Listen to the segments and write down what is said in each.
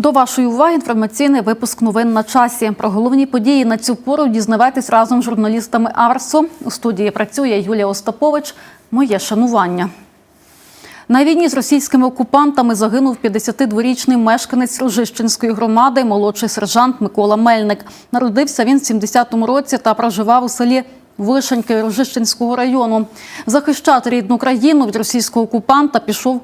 До вашої уваги інформаційний випуск новин на часі. Про головні події на цю пору дізнавайтесь разом з журналістами Арсо. У студії працює Юлія Остапович. Моє шанування. На війні з російськими окупантами загинув 52-річний мешканець Рожищенської громади, молодший сержант Микола Мельник. Народився він в 70-му році та проживав у селі Вишеньки Рожищенського району. Захищати рідну країну від російського окупанта пішов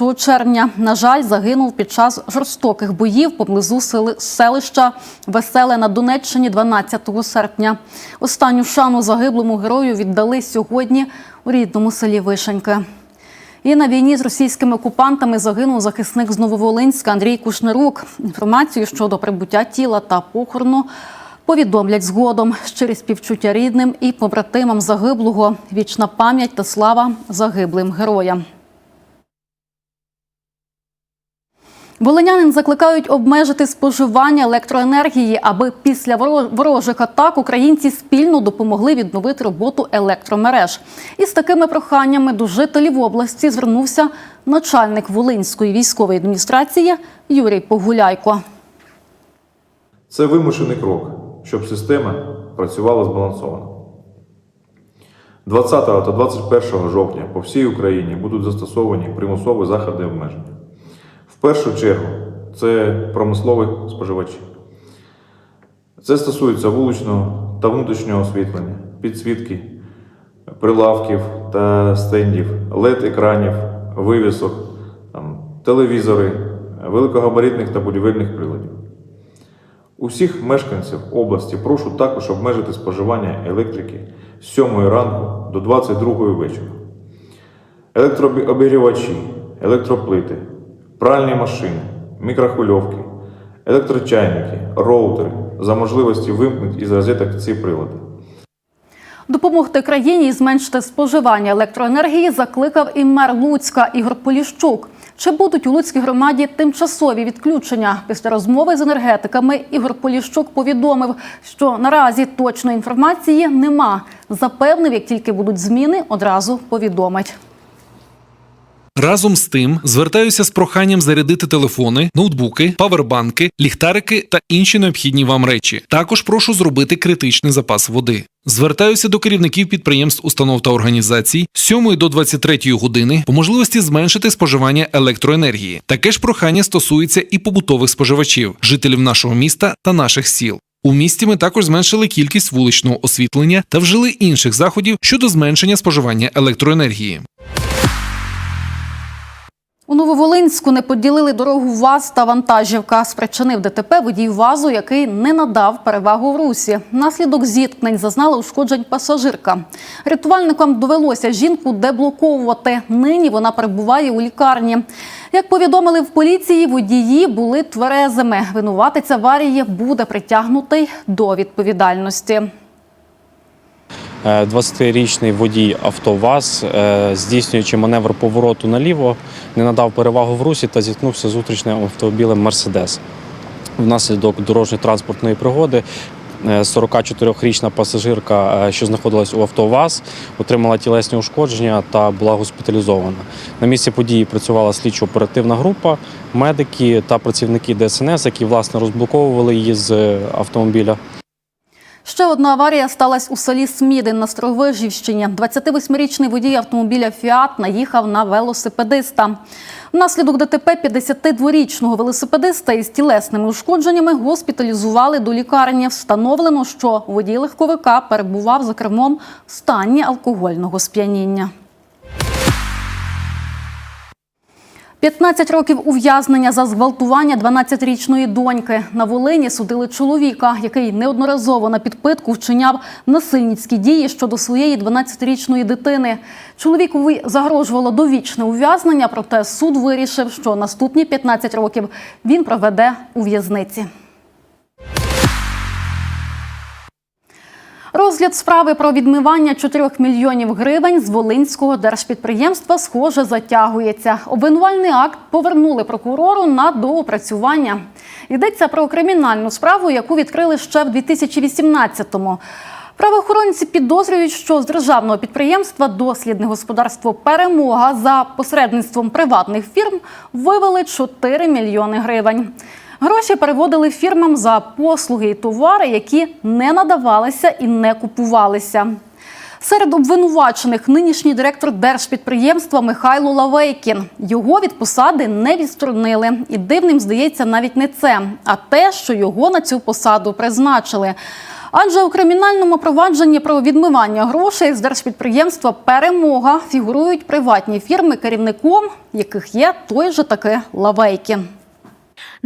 1 червня. На жаль, загинув під час жорстоких боїв поблизу сели- селища Веселе на Донеччині 12 серпня. Останню шану загиблому герою віддали сьогодні у рідному селі Вишеньки. І на війні з російськими окупантами загинув захисник з Нововолинська Андрій Кушнирук. Інформацію щодо прибуття тіла та похорону повідомлять згодом. Щирі співчуття рідним і побратимам загиблого. Вічна пам'ять та слава загиблим героям. Волинянин закликають обмежити споживання електроенергії, аби після воро- ворожих атак українці спільно допомогли відновити роботу електромереж. І з такими проханнями до жителів області звернувся начальник Волинської військової адміністрації Юрій Погуляйко. Це вимушений крок, щоб система працювала збалансовано. 20 та 21 жовтня по всій Україні будуть застосовані примусові заходи обмеження. В першу чергу це промислові споживачі. Це стосується вуличного та внутрішнього освітлення, підсвітки, прилавків та стендів, LED-екранів, вивісок, телевізори, великогабаритних та будівельних приладів. Усіх мешканців області прошу також обмежити споживання електрики з 7 ранку до 22 вечора. Електрообігрівачі, електроплити, пральні машини, мікрохвильовки, електрочайники, роутери за можливості вимкнути із розеток ці прилади. Допомогти країні зменшити споживання електроенергії закликав і мер Луцька Ігор Поліщук. Чи будуть у Луцькій громаді тимчасові відключення? Після розмови з енергетиками Ігор Поліщук повідомив, що наразі точної інформації нема. Запевнив, як тільки будуть зміни, одразу повідомить. Разом з тим звертаюся з проханням зарядити телефони, ноутбуки, павербанки, ліхтарики та інші необхідні вам речі. Також прошу зробити критичний запас води. Звертаюся до керівників підприємств, установ та організацій з 7 до 23 години по можливості зменшити споживання електроенергії. Таке ж прохання стосується і побутових споживачів, жителів нашого міста та наших сіл. У місті ми також зменшили кількість вуличного освітлення та вжили інших заходів щодо зменшення споживання електроенергії. У Нововолинську не поділили дорогу ВАЗ та вантажівка. Спричинив ДТП водій ВАЗу, який не надав перевагу в русі. Наслідок зіткнень зазнала ушкоджень пасажирка. Рятувальникам довелося жінку деблоковувати. Нині вона перебуває у лікарні. Як повідомили в поліції, водії були тверезими. Винуватець аварії буде притягнутий до відповідальності. Е, 20-річний водій АвтоВАЗ, е, здійснюючи маневр повороту наліво, не надав перевагу в русі та зіткнувся з зустрічним автомобілем Мерседес. Внаслідок дорожньо-транспортної пригоди е, 44-річна пасажирка, е, що знаходилась у АвтоВАЗ, отримала тілесні ушкодження та була госпіталізована. На місці події працювала слідчо-оперативна група, медики та працівники ДСНС, які власне розблоковували її з е, автомобіля. Ще одна аварія сталася у селі Смідин на Строгвижівщині. 28-річний водій автомобіля «Фіат» наїхав на велосипедиста. Внаслідок ДТП 52-річного велосипедиста із тілесними ушкодженнями госпіталізували до лікарні. Встановлено, що водій легковика перебував за кермом в стані алкогольного сп'яніння. 15 років ув'язнення за зґвалтування 12-річної доньки. На Волині судили чоловіка, який неодноразово на підпитку вчиняв насильницькі дії щодо своєї 12-річної дитини. Чоловікові загрожувало довічне ув'язнення, проте суд вирішив, що наступні 15 років він проведе у в'язниці. Розгляд справи про відмивання 4 мільйонів гривень з Волинського держпідприємства схоже затягується. Обвинувальний акт повернули прокурору на доопрацювання. Йдеться про кримінальну справу, яку відкрили ще в 2018-му. Правоохоронці підозрюють, що з державного підприємства Дослідне господарство Перемога за посередництвом приватних фірм вивели 4 мільйони гривень. Гроші переводили фірмам за послуги і товари, які не надавалися і не купувалися. Серед обвинувачених нинішній директор держпідприємства Михайло Лавейкін. Його від посади не відсторонили. І дивним здається навіть не це, а те, що його на цю посаду призначили. Адже у кримінальному провадженні про відмивання грошей з держпідприємства Перемога фігурують приватні фірми, керівником яких є той же таки Лавейкін.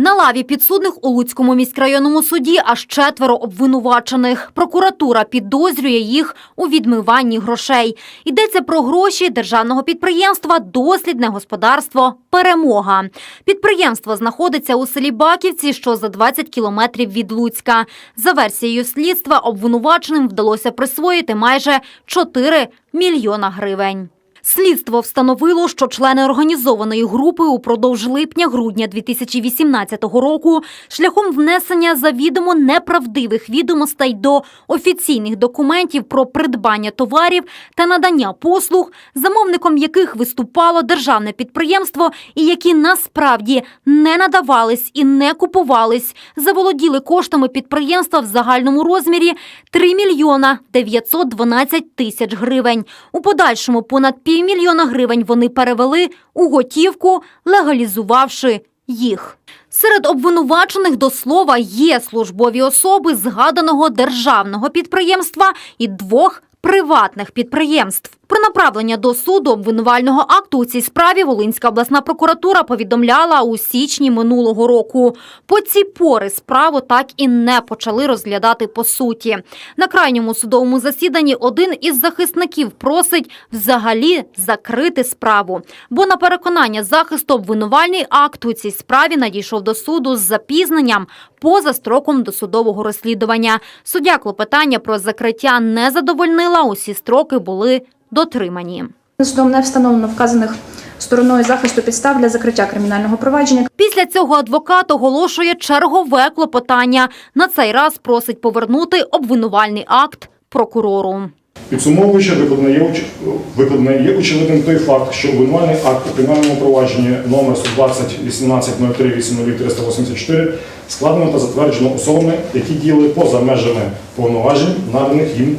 На лаві підсудних у Луцькому міськрайонному суді аж четверо обвинувачених. Прокуратура підозрює їх у відмиванні грошей. Йдеться про гроші державного підприємства Дослідне господарство Перемога. Підприємство знаходиться у селі Баківці, що за 20 кілометрів від Луцька. За версією слідства, обвинуваченим вдалося присвоїти майже 4 мільйона гривень. Слідство встановило, що члени організованої групи упродовж липня-грудня 2018 року шляхом внесення завідомо неправдивих відомостей до офіційних документів про придбання товарів та надання послуг, замовником яких виступало державне підприємство, і які насправді не надавались і не купувались, заволоділи коштами підприємства в загальному розмірі 3 мільйона 912 тисяч гривень. У подальшому понад півмільйона гривень вони перевели у готівку, легалізувавши їх. Серед обвинувачених до слова є службові особи згаданого державного підприємства і двох приватних підприємств. Про направлення до суду обвинувального акту у цій справі Волинська обласна прокуратура повідомляла у січні минулого року. По ці пори справу так і не почали розглядати по суті. На крайньому судовому засіданні один із захисників просить взагалі закрити справу. Бо на переконання захисту обвинувальний акт у цій справі надійшов до суду з запізненням поза строком досудового розслідування. Суддя клопотання про закриття не задовольнила. Усі строки були дотримані. Судом не встановлено вказаних стороною захисту підстав для закриття кримінального провадження. Після цього адвокат оголошує чергове клопотання. На цей раз просить повернути обвинувальний акт прокурору. Підсумовуючи, викладено є, є очевидним той факт, що обвинувальний акт у кримінальному провадженні номер 120 18 03 384 складено та затверджено особами, які діяли поза межами повноважень, наданих їм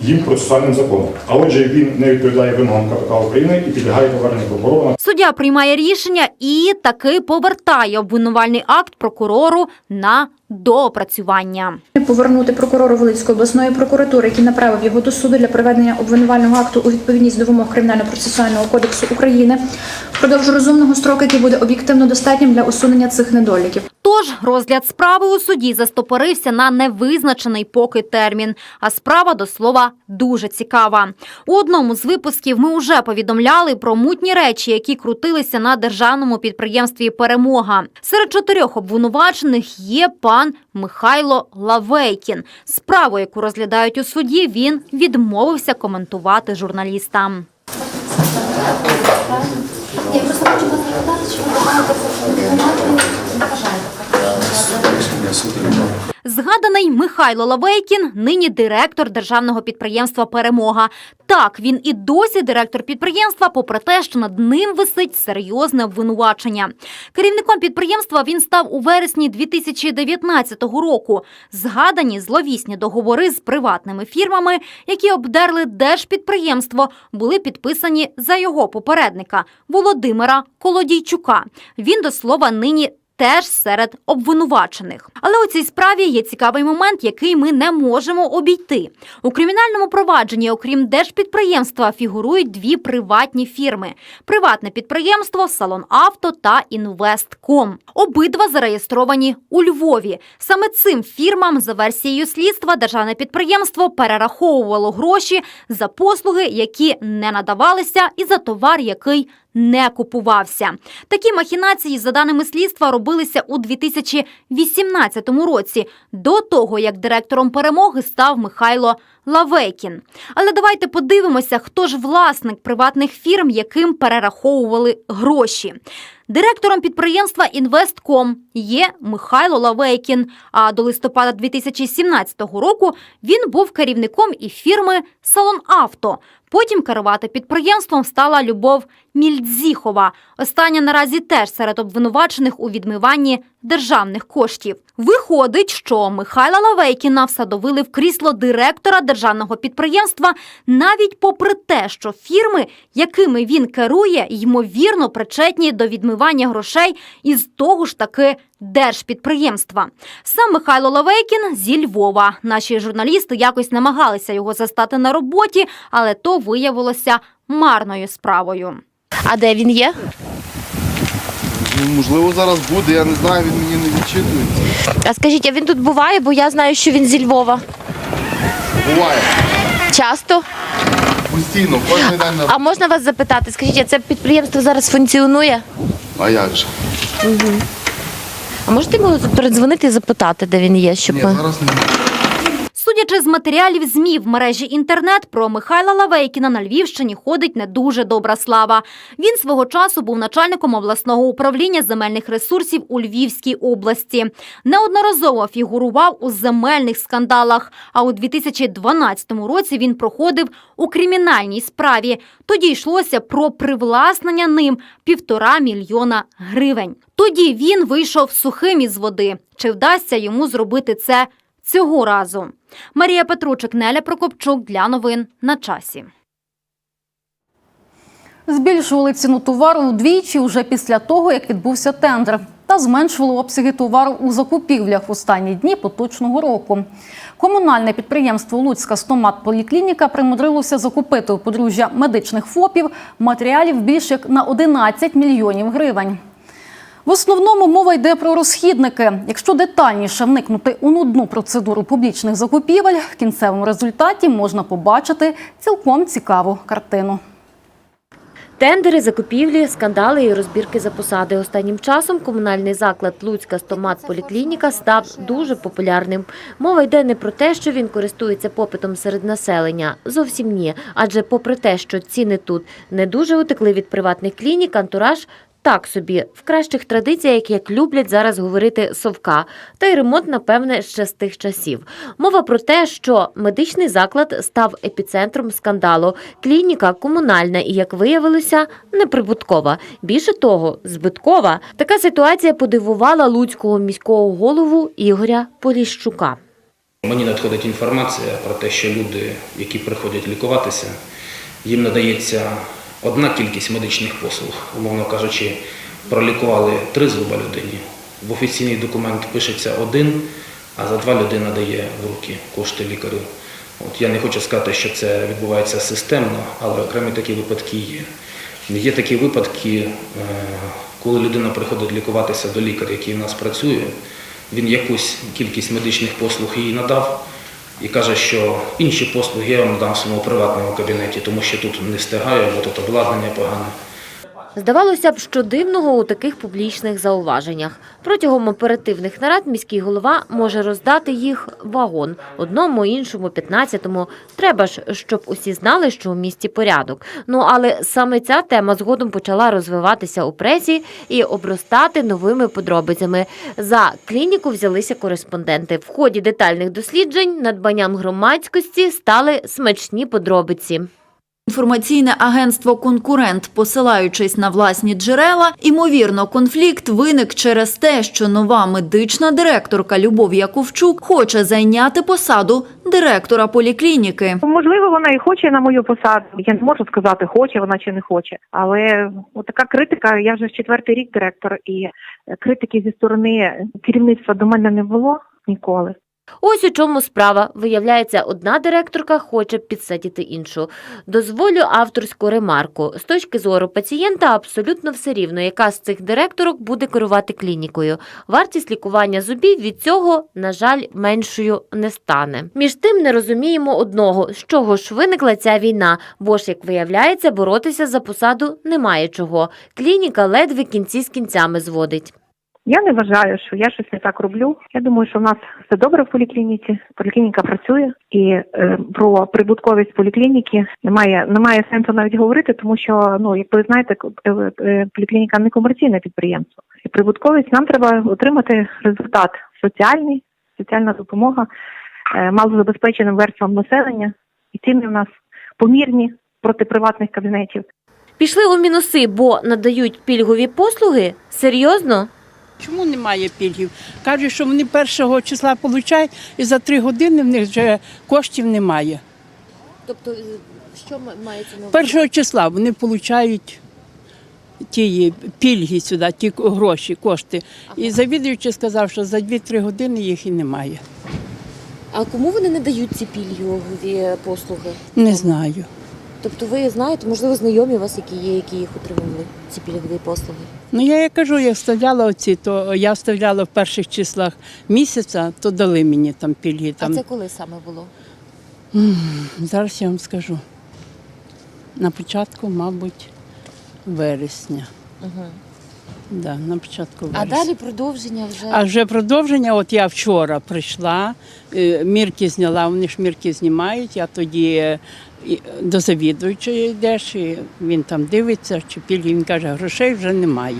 їм процесуальним законом. А отже, він не відповідає вимогам КПК України і підлягає поверненню прокурора Суддя приймає рішення і таки повертає обвинувальний акт прокурору на доопрацювання. Повернути прокурору Волинської обласної прокуратури, який направив його до суду для проведення обвинувального акту у відповідність до вимог Кримінально-процесуального кодексу України впродовж розумного строку, який буде об'єктивно достатнім для усунення цих недоліків. Тож розгляд справи у суді застопорився на невизначений поки термін. А справа до слова дуже цікава. У одному з випусків ми вже повідомляли про мутні речі, які крутилися на державному підприємстві Перемога. Серед чотирьох обвинувачених є пан Михайло Лавейкін. Справу, яку розглядають у суді, він відмовився коментувати журналістам. Я просто хочу вас запитати, чи ви маєте прокоментувати, не. Згаданий Михайло Лавейкін нині директор державного підприємства Перемога. Так, він і досі директор підприємства, попри те, що над ним висить серйозне обвинувачення. Керівником підприємства він став у вересні 2019 року. Згадані зловісні договори з приватними фірмами, які обдерли держпідприємство, були підписані за його попередника Володимира Колодійчука. Він до слова нині теж серед обвинувачених. Але у цій справі є цікавий момент, який ми не можемо обійти. У кримінальному провадженні, окрім держпідприємства, фігурують дві приватні фірми: приватне підприємство Салон Авто та Інвестком. Обидва зареєстровані у Львові. Саме цим фірмам, за версією слідства, державне підприємство перераховувало гроші за послуги, які не надавалися, і за товар, який не купувався. Такі махінації, за даними слідства, робилися у 2018 році, до того як директором перемоги став Михайло Лавекін. Але давайте подивимося, хто ж власник приватних фірм, яким перераховували гроші. Директором підприємства Інвестком є Михайло Лавейкін. А до листопада 2017 року він був керівником і фірми Салон Авто. Потім керувати підприємством стала Любов Мільдзіхова. Остання наразі теж серед обвинувачених у відмиванні державних коштів. Виходить, що Михайла Лавейкіна всадовили в крісло директора державного підприємства, навіть попри те, що фірми, якими він керує, ймовірно причетні до відмивання грошей із того ж таки держпідприємства. Сам Михайло Лавейкін зі Львова. Наші журналісти якось намагалися його застати на роботі, але то виявилося марною справою. А де він є? Ну, Можливо, зараз буде, я не знаю, він мені не відчитується. А скажіть, а він тут буває, бо я знаю, що він зі Львова. Буває. Часто. Постійно, кожен день на. А можна вас запитати? Скажіть, а це підприємство зараз функціонує? А як же? А можете йому передзвонити і запитати, де він є, щоб Ні, ми. зараз не. Судячи з матеріалів ЗМІ в мережі інтернет, про Михайла Лавейкіна на Львівщині ходить не дуже добра слава. Він свого часу був начальником обласного управління земельних ресурсів у Львівській області. Неодноразово фігурував у земельних скандалах. А у 2012 році він проходив у кримінальній справі. Тоді йшлося про привласнення ним півтора мільйона гривень. Тоді він вийшов сухим із води. Чи вдасться йому зробити це цього разу? Марія Петручик, Неля Прокопчук для новин на часі. Збільшували ціну товару удвічі уже після того, як відбувся тендер, та зменшували обсяги товару у закупівлях в останні дні поточного року. Комунальне підприємство Луцька стомат поліклініка примудрилося закупити у подружжя медичних ФОПів матеріалів більше як на 11 мільйонів гривень. В основному мова йде про розхідники. Якщо детальніше вникнути у нудну процедуру публічних закупівель, в кінцевому результаті можна побачити цілком цікаву картину. Тендери, закупівлі, скандали і розбірки за посади. Останнім часом комунальний заклад Луцька стомат поліклініка став дуже популярним. Мова йде не про те, що він користується попитом серед населення. Зовсім ні. Адже попри те, що ціни тут не дуже утекли від приватних клінік, антураж так собі, в кращих традиціях, як люблять зараз говорити совка, та й ремонт, напевне, ще з тих часів. Мова про те, що медичний заклад став епіцентром скандалу. Клініка комунальна і, як виявилося, неприбуткова. Більше того, збиткова. Така ситуація подивувала луцького міського голову Ігоря Поліщука. Мені надходить інформація про те, що люди, які приходять лікуватися, їм надається одна кількість медичних послуг, умовно кажучи, пролікували три зуба людині. В офіційний документ пишеться один, а за два людина дає в руки кошти лікарю. От я не хочу сказати, що це відбувається системно, але окремі такі випадки є. Є такі випадки, е, коли людина приходить лікуватися до лікаря, який в нас працює, він якусь кількість медичних послуг їй надав і каже, що інші послуги я вам дам в своєму приватному кабінеті, тому що тут не встигаю, бо тут обладнання погане. Здавалося б, що дивного у таких публічних зауваженнях. Протягом оперативних нарад міський голова може роздати їх вагон одному, іншому, п'ятнадцятому. Треба ж, щоб усі знали, що у місті порядок. Ну але саме ця тема згодом почала розвиватися у пресі і обростати новими подробицями. За клініку взялися кореспонденти. В ході детальних досліджень надбанням громадськості стали смачні подробиці. Інформаційне агентство Конкурент, посилаючись на власні джерела, імовірно, конфлікт виник через те, що нова медична директорка Любов Яковчук хоче зайняти посаду директора поліклініки. Можливо, вона і хоче на мою посаду. Я не можу сказати, хоче вона чи не хоче. Але така критика. Я вже четвертий рік директор, і е, критики зі сторони керівництва до мене не було ніколи. Ось у чому справа. Виявляється, одна директорка хоче підсадити іншу. Дозволю авторську ремарку. З точки зору пацієнта абсолютно все рівно, яка з цих директорок буде керувати клінікою. Вартість лікування зубів від цього, на жаль, меншою не стане. Між тим не розуміємо одного, з чого ж виникла ця війна, бо ж, як виявляється, боротися за посаду немає чого. Клініка ледве кінці з кінцями зводить. Я не вважаю, що я щось не так роблю. Я думаю, що в нас все добре в поліклініці. Поліклініка працює, і е, про прибутковість поліклініки немає немає сенсу навіть говорити, тому що ну як ви знаєте, е, е, поліклініка не комерційне підприємство. І прибутковість нам треба отримати результат соціальний, соціальна допомога е, малозабезпеченим верствам населення. І ціни в нас помірні проти приватних кабінетів. Пішли у мінуси, бо надають пільгові послуги? Серйозно? Чому немає пільгів? Кажуть, що вони першого числа получають, і за три години в них вже коштів немає. Тобто, що мається на увазі? Першого числа вони получають ті пільги сюди, ті гроші, кошти. І завідуючий сказав, що за 2-3 години їх і немає. А кому вони не дають ці пільгові послуги? Не знаю. Тобто ви знаєте, можливо, знайомі у вас, які є, які їх отримували, ці пільгові послуги? Ну я як кажу, я вставляла оці, то я вставляла в перших числах місяця, то дали мені там пільги. Там. А це коли саме було? М, Зараз я вам скажу. На початку, мабуть, вересня. Угу. Да, на початку А далі продовження вже. А вже продовження, от я вчора прийшла, е, мірки зняла, вони ж мірки знімають, я тоді е, до завідуючої йдеш, і він там дивиться, чи пільги, він каже, грошей вже немає.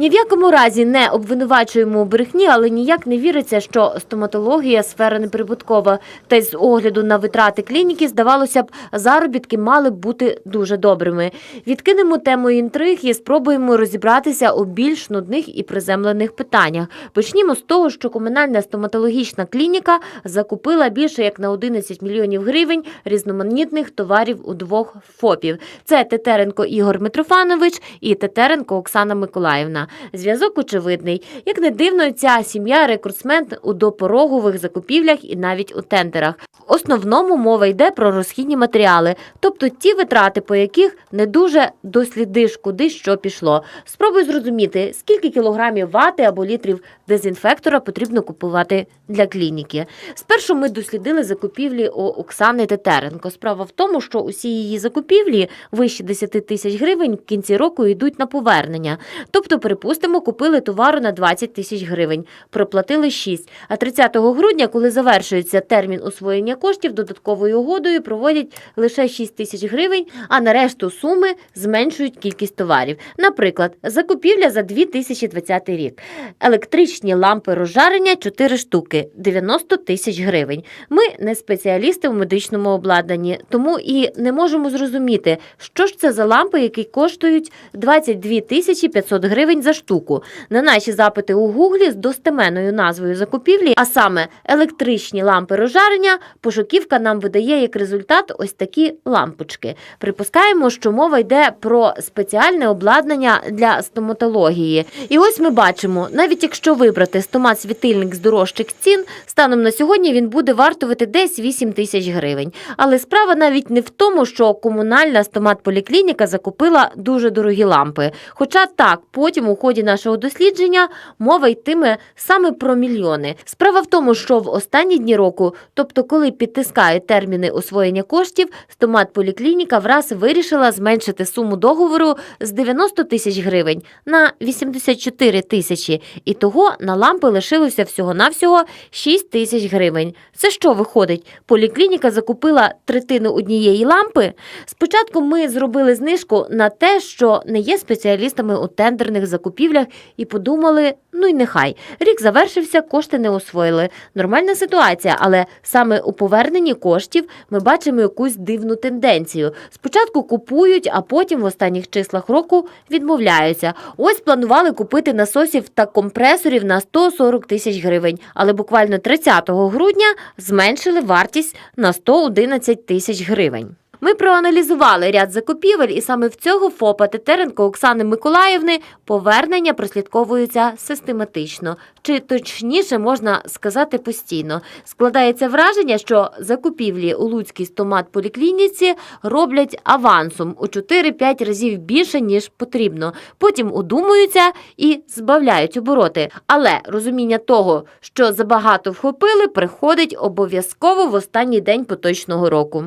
Ні в якому разі не обвинувачуємо у брехні, але ніяк не віриться, що стоматологія сфера неприбуткова. Та й з огляду на витрати клініки, здавалося б, заробітки мали б бути дуже добрими. Відкинемо тему інтриг і спробуємо розібратися у більш нудних і приземлених питаннях. Почнімо з того, що комунальна стоматологічна клініка закупила більше як на 11 мільйонів гривень різноманітних товарів у двох ФОПів. Це Тетеренко Ігор Митрофанович і Тетеренко Оксана Миколаївна. Зв'язок очевидний. Як не дивно, ця сім'я рекордсмен у допорогових закупівлях і навіть у тендерах. В основному мова йде про розхідні матеріали, тобто ті витрати, по яких не дуже дослідиш, куди що пішло. Спробуй зрозуміти, скільки кілограмів вати або літрів дезінфектора потрібно купувати для клініки. Спершу ми дослідили закупівлі у Оксани Тетеренко. Справа в тому, що усі її закупівлі вище 10 тисяч гривень в кінці року йдуть на повернення. Тобто, припустимо, купили товару на 20 тисяч гривень, проплатили 6. А 30 грудня, коли завершується термін освоєння коштів, додатковою угодою проводять лише 6 тисяч гривень, а на решту суми зменшують кількість товарів. Наприклад, закупівля за 2020 рік. Електричні лампи розжарення 4 штуки 90 тисяч гривень. Ми не спеціалісти в медичному обладнанні, тому і не можемо зрозуміти, що ж це за лампи, які коштують 22 тисячі 500 гривень за штуку. На наші запити у Гуглі з достеменною назвою закупівлі, а саме електричні лампи розжарення, пошуківка нам видає як результат ось такі лампочки. Припускаємо, що мова йде про спеціальне обладнання для стоматології. І ось ми бачимо, навіть якщо вибрати стомат-світильник з дорожчих цін, станом на сьогодні він буде вартувати десь 8 тисяч гривень. Але справа навіть не в тому, що комунальна стомат-поліклініка закупила дуже дорогі лампи. Хоча так, потім у ході нашого дослідження мова йтиме саме про мільйони. Справа в тому, що в останні дні року, тобто коли підтискають терміни освоєння коштів, стомат-поліклініка враз вирішила зменшити суму договору з 90 тисяч гривень на 84 тисячі. І того на лампи лишилося всього-навсього 6 тисяч гривень. Це що виходить? Поліклініка закупила третину однієї лампи. Спочатку ми зробили знижку на те, що не є спеціалістами у тендерних закупівлях, і подумали: ну й нехай. Рік завершився, кошти не освоїли. Нормальна ситуація, але саме у поверненні коштів ми бачимо якусь дивну тенденцію. Спочатку купують, а потім в останніх числах року відмовляються. Ось планували купити насосів та компресорів на 140 тисяч гривень, але буквально 30 грудня зменшили вартість на 111 тисяч гривень. Ми проаналізували ряд закупівель, і саме в цього ФОПа Тетеренко Оксани Миколаївни повернення прослідковуються систематично, чи точніше можна сказати постійно. Складається враження, що закупівлі у Луцькій стомат-поліклініці роблять авансом у 4-5 разів більше ніж потрібно. Потім удумуються і збавляють обороти. Але розуміння того, що забагато вхопили, приходить обов'язково в останній день поточного року.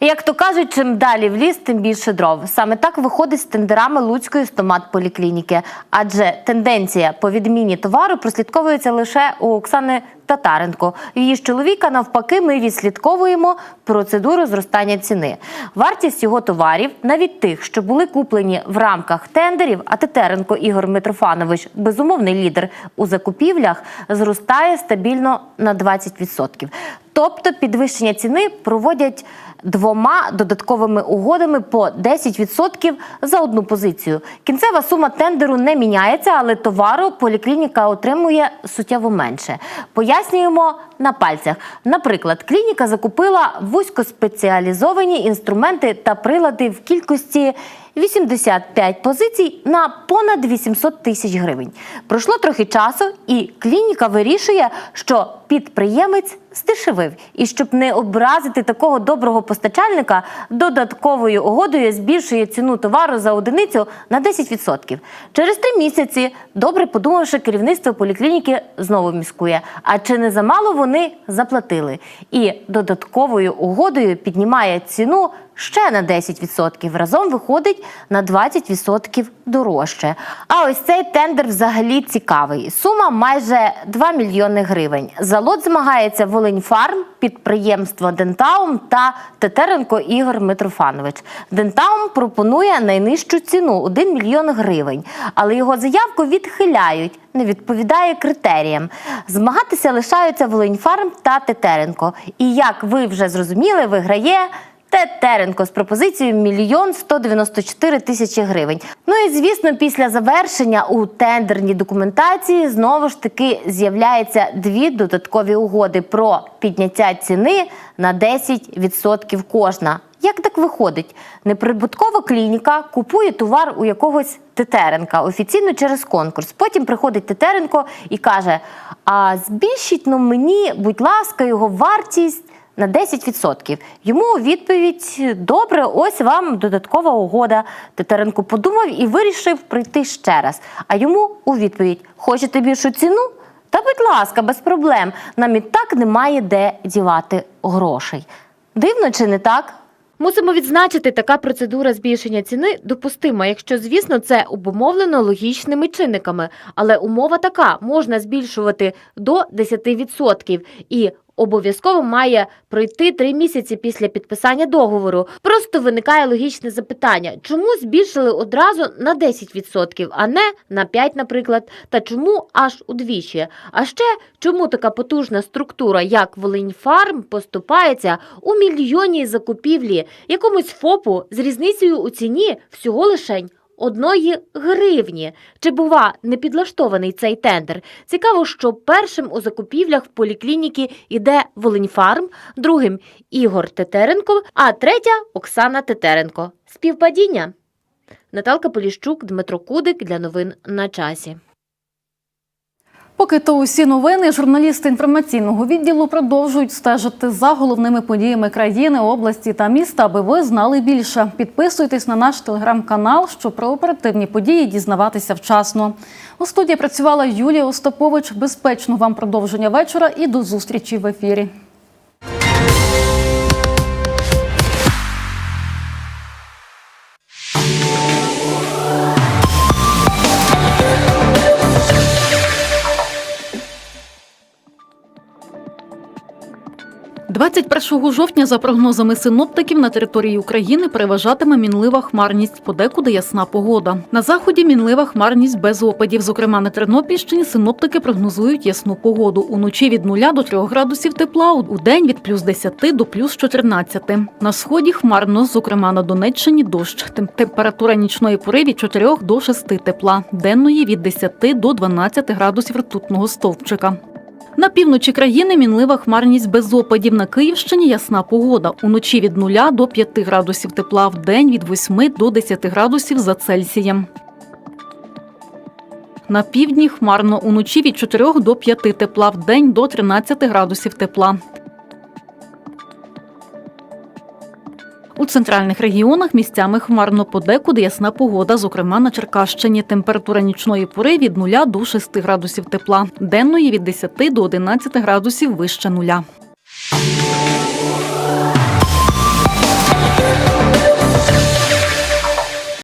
Як то кажуть, чим далі в ліс, тим більше дров. Саме так виходить з тендерами Луцької стомат-поліклініки. Адже тенденція по відміні товару прослідковується лише у Оксани Татаренко. У Її чоловіка, навпаки, ми відслідковуємо процедуру зростання ціни. Вартість його товарів, навіть тих, що були куплені в рамках тендерів, а Тетеренко Ігор Митрофанович, безумовний лідер у закупівлях, зростає стабільно на 20%. Тобто підвищення ціни проводять двома додатковими угодами по 10% за одну позицію. Кінцева сума тендеру не міняється, але товару поліклініка отримує суттєво менше. Пояснюємо на пальцях. Наприклад, клініка закупила вузькоспеціалізовані інструменти та прилади в кількості 85 позицій на понад 800 тисяч гривень. Пройшло трохи часу, і клініка вирішує, що підприємець здешевив. І щоб не образити такого доброго постачальника, додатковою угодою збільшує ціну товару за одиницю на 10%. Через три місяці, добре подумавши, керівництво поліклініки знову міскує. А чи не замало вони заплатили? І додатковою угодою піднімає ціну ще на 10%. Разом виходить на 20% дорожче. А ось цей тендер взагалі цікавий. Сума майже 2 мільйони гривень. За лот змагається Волиньфарм, підприємство Дентаум та Тетеренко Ігор Митрофанович. Дентаум пропонує найнижчу ціну 1 мільйон гривень, але його заявку відхиляють. Не відповідає критеріям. Змагатися лишаються Волиньфарм та Тетеренко. І як ви вже зрозуміли, виграє Тетеренко з пропозицією мільйон 194 тисячі гривень. Ну і звісно, після завершення у тендерній документації знову ж таки з'являються дві додаткові угоди про підняття ціни на 10% кожна. Як так виходить? Неприбуткова клініка купує товар у якогось Тетеренка офіційно через конкурс. Потім приходить Тетеренко і каже: А збільшіть ну мені, будь ласка, його вартість на 10%. Йому у відповідь добре, ось вам додаткова угода. Тетеренко подумав і вирішив прийти ще раз. А йому у відповідь: хочете більшу ціну? Та, будь ласка, без проблем. Нам і так немає де дівати грошей. Дивно чи не так? Мусимо відзначити, така процедура збільшення ціни допустима, якщо, звісно, це обумовлено логічними чинниками. Але умова така: можна збільшувати до 10% і обов'язково має пройти три місяці після підписання договору. Просто виникає логічне запитання: чому збільшили одразу на 10%, а не на 5%, наприклад, та чому аж удвічі? А ще чому така потужна структура, як Волиньфарм, поступається у мільйонній закупівлі якомусь ФОПу з різницею у ціні всього лишень одної гривні. Чи бува не підлаштований цей тендер? Цікаво, що першим у закупівлях в поліклініки іде Волиньфарм, другим Ігор Тетеренко, а третя Оксана Тетеренко. Співпадіння. Наталка Поліщук, Дмитро Кудик для новин на часі. Поки то усі новини, журналісти інформаційного відділу продовжують стежити за головними подіями країни, області та міста, аби ви знали більше. Підписуйтесь на наш телеграм-канал, щоб про оперативні події дізнаватися вчасно. У студії працювала Юлія Остапович. Безпечно вам продовження вечора і до зустрічі в ефірі. – 21 жовтня, за прогнозами синоптиків, на території України переважатиме мінлива хмарність, подекуди ясна погода. На заході мінлива хмарність без опадів. Зокрема, на Тернопільщині синоптики прогнозують ясну погоду. Уночі від 0 до 3 градусів тепла, у день від плюс 10 до плюс 14. На сході хмарно, зокрема на Донеччині дощ. Температура нічної пори від 4 до 6 тепла, денної від 10 до 12 градусів ртутного стовпчика. На півночі країни мінлива хмарність без опадів. На Київщині ясна погода. Уночі від 0 до 5 градусів тепла, в день від 8 до 10 градусів за Цельсієм. На півдні хмарно уночі від 4 до 5 тепла, в день до 13 градусів тепла. У центральних регіонах місцями хмарно подекуди ясна погода, зокрема на Черкащині. Температура нічної пори від 0 до 6 градусів тепла, денної від 10 до 11 градусів вище нуля.